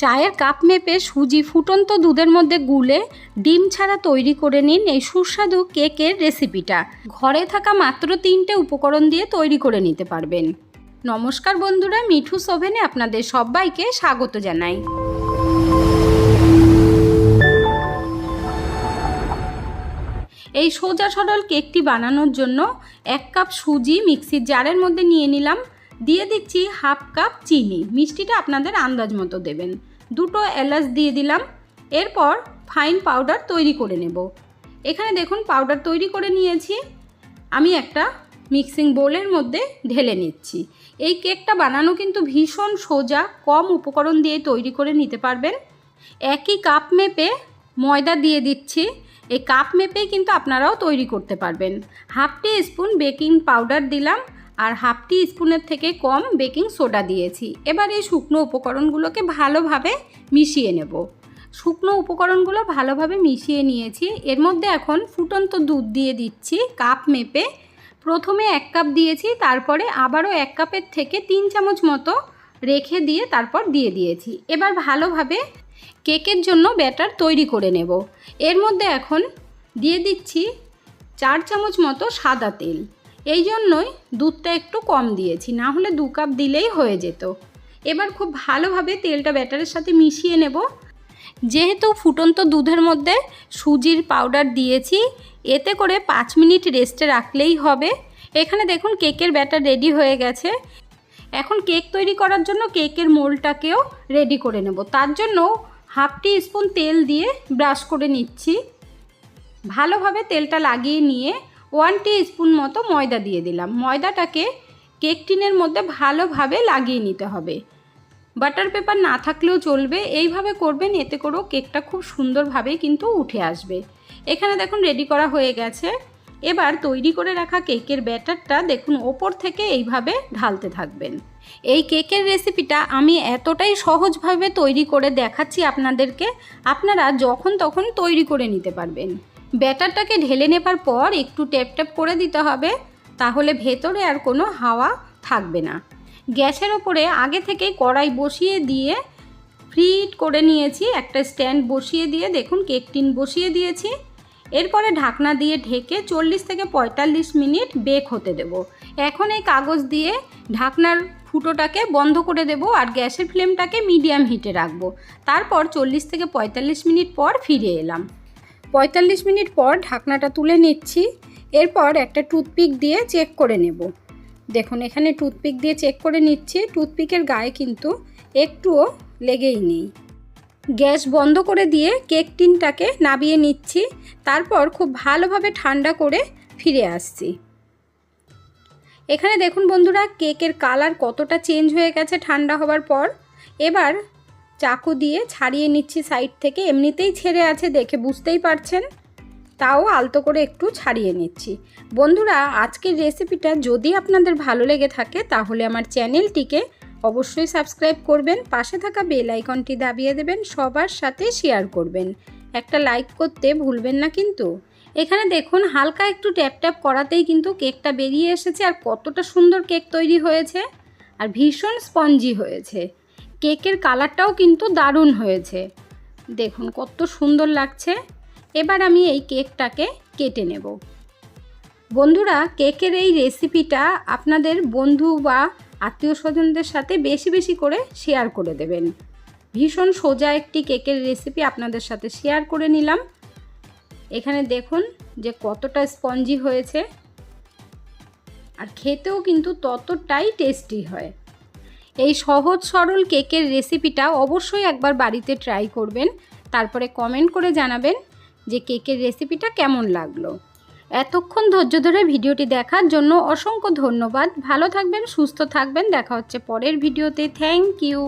চায়ের কাপ মেপে সুজি ফুটন্ত দুধের মধ্যে গুলে ডিম ছাড়া তৈরি করে নিন এই সুস্বাদু কেকের রেসিপিটা। ঘরে থাকা মাত্র তিনটে উপকরণ দিয়ে তৈরি করে নিতে পারবেন। নমস্কার বন্ধুরা, মিঠু সোভেনে আপনাদের সবাইকে স্বাগত জানাই। এই সোজা সরল কেকটি বানানোর জন্য এক কাপ সুজি মিক্সির জারের মধ্যে নিয়ে নিলাম। দিয়ে দিচ্ছি হাফ কাপ চিনি। মিষ্টিটা আপনাদের আন্দাজ মতো দেবেন। দুটো এলাচ দিয়ে দিলাম। এরপর ফাইন পাউডার তৈরি করে নেব। এখানে দেখুন পাউডার তৈরি করে নিয়েছি। আমি একটা মিক্সিং বোলের মধ্যে ঢেলে নিচ্ছি। এই কেকটা বানানো কিন্তু ভীষণ সোজা, কম উপকরণ দিয়ে তৈরি করে নিতে পারবেন। একই কাপ মেপে ময়দা দিয়ে দিচ্ছি। এই কাপ মেপেই কিন্তু আপনারাও তৈরি করতে পারবেন। Half teaspoon baking powder দিলাম। আর হাফ টি স্পুনের থেকে কম বেকিং সোডা দিয়েছি। এবার এই শুকনো উপকরণগুলোকে ভালোভাবে মিশিয়ে নেব। শুকনো উপকরণগুলো ভালোভাবে মিশিয়ে নিয়েছি। এর মধ্যে এখন ফুটন্ত দুধ দিয়ে দিচ্ছি কাপ মেপে। প্রথমে এক কাপ দিয়েছি, তারপরে আবারও এক কাপের থেকে তিন চামচ মতো রেখে দিয়ে তারপর দিয়ে দিয়েছি। এবার ভালোভাবে কেকের জন্য ব্যাটার তৈরি করে নেব। এর মধ্যে এখন দিয়ে দিচ্ছি চার চামচ মতো সাদা তেল। এই জন্যই দুধটা একটু কম দিয়েছি, না হলে দু কাপ দিলেই হয়ে যেত। এবার খুব ভালোভাবে তেলটা ব্যাটারের সাথে মিশিয়ে নেব। যেহেতু ফুটন্ত দুধের মধ্যে সুজির পাউডার দিয়েছি, এতে করে পাঁচ মিনিট রেস্টে রাখলেই হবে। এখানে দেখুন কেকের ব্যাটার রেডি হয়ে গেছে। এখন কেক তৈরি করার জন্য কেকের মোলটাকেও রেডি করে নেব। তার জন্য হাফ টি স্পুন তেল দিয়ে ব্রাশ করে নিচ্ছি। ভালোভাবে তেলটা লাগিয়ে নিয়ে ওয়ান টি স্পুন মতো ময়দা দিয়ে দিলাম। ময়দাটাকে কেক টিনের মধ্যে ভালোভাবে লাগিয়ে নিতে হবে। বাটার পেপার না থাকলেও চলবে। এইভাবে করবেন, এতে করেও কেকটা খুব সুন্দরভাবে কিন্তু উঠে আসবে। এখানে দেখুন রেডি করা হয়ে গেছে। এবার তৈরি করে রাখা কেকের ব্যাটারটা দেখুন, ওপর থেকে এইভাবে ঢালতে থাকবেন। এই কেকের রেসিপিটা আমি এতটাই সহজভাবে তৈরি করে দেখাচ্ছি আপনাদেরকে। আপনারা যখন তখন তৈরি করে নিতে পারবেন। ব্যাটারটাকে ঢেলে নেবার পর একটু ট্যাপ ট্যাপ করে দিতে হবে, তাহলে ভেতরে আর কোনো হাওয়া থাকবে না। গ্যাসের ওপরে আগে থেকেই কড়াই বসিয়ে দিয়ে ফ্রিট করে নিয়েছি, একটা স্ট্যান্ড বসিয়ে দিয়ে, দেখুন কেক টিন বসিয়ে দিয়েছি। এরপরে ঢাকনা দিয়ে ঢেকে চল্লিশ থেকে পঁয়তাল্লিশ মিনিট বেক হতে দেব। এখন এই কাগজ দিয়ে ঢাকনার ফুটোটাকে বন্ধ করে দেব আর গ্যাসের ফ্লেমটাকে মিডিয়াম হিটে রাখব। তারপর চল্লিশ থেকে পঁয়তাল্লিশ মিনিট পর ফিরে এলাম। পঁয়তাল্লিশ মিনিট পর ঢাকনাটা তুলে নিচ্ছি। এরপর একটা টুথপিক দিয়ে চেক করে নেব। দেখুন, এখানে টুথপিক দিয়ে চেক করে নিচ্ছি। টুথপিকের গায়ে কিন্তু একটুও লেগেই নেই। গ্যাস বন্ধ করে দিয়ে কেক টিনটাকে নাবিয়ে নিচ্ছি। তারপর খুব ভালোভাবে ঠান্ডা করে ফিরে আসছি। এখানে দেখুন বন্ধুরা, কেকের কালার কতটা চেঞ্জ হয়ে গেছে ঠান্ডা হবার পর। এবার চাকু দিয়ে ছাড়িয়ে নিচ্ছি সাইড থেকে, এমনিতেই ছেড়ে আছে দেখে বুঝতেই পারছেন। তাও আলতো করে একটু ছাড়িয়ে নিচ্ছি। বন্ধুরা, আজকের রেসিপিটা যদি আপনাদের ভালো লেগে থাকে, তাহলে আমার চ্যানেলটিকে অবশ্যই সাবস্ক্রাইব করবেন, পাশে থাকা বেল আইকনটি দাবিয়ে দেবেন, সবার সাথে শেয়ার করবেন। একটা লাইক করতে ভুলবেন না কিন্তু। এখানে দেখুন, হালকা একটু ট্যাপ ট্যাপ করাতেই কিন্তু কেকটা বেরিয়ে এসেছে আর কতটা সুন্দর কেক তৈরি হয়েছে। আর ভীষণ স্পঞ্জি হয়েছে। কেকের কালারটাও কিন্তু দারুণ হয়েছে। দেখুন কত সুন্দর লাগছে। এবার আমি এই কেকটাকে কেটে নেব। বন্ধুরা, কেকের এই রেসিপিটা আপনাদের বন্ধু বা আত্মীয় স্বজনদের সাথে বেশি বেশি করে শেয়ার করে দেবেন। ভীষণ সোজা একটি কেকের রেসিপি আপনাদের সাথে শেয়ার করে নিলাম। এখানে দেখুন যে কতটা স্পঞ্জি হয়েছে। আর খেতেও কিন্তু ততটাই টেস্টি হয়। এই সহজ সরল কেকের রেসিপিটা অবশ্যই একবার বাড়িতে ট্রাই করবেন। তারপরে কমেন্ট করে জানাবেন যে কেকের রেসিপিটা কেমন লাগল। এতক্ষণ ধৈর্য ধরে ভিডিওটি দেখার জন্য অসংখ্য ধন্যবাদ। ভালো থাকবেন, সুস্থ থাকবেন। দেখা হচ্ছে পরের ভিডিওতে। Thank you.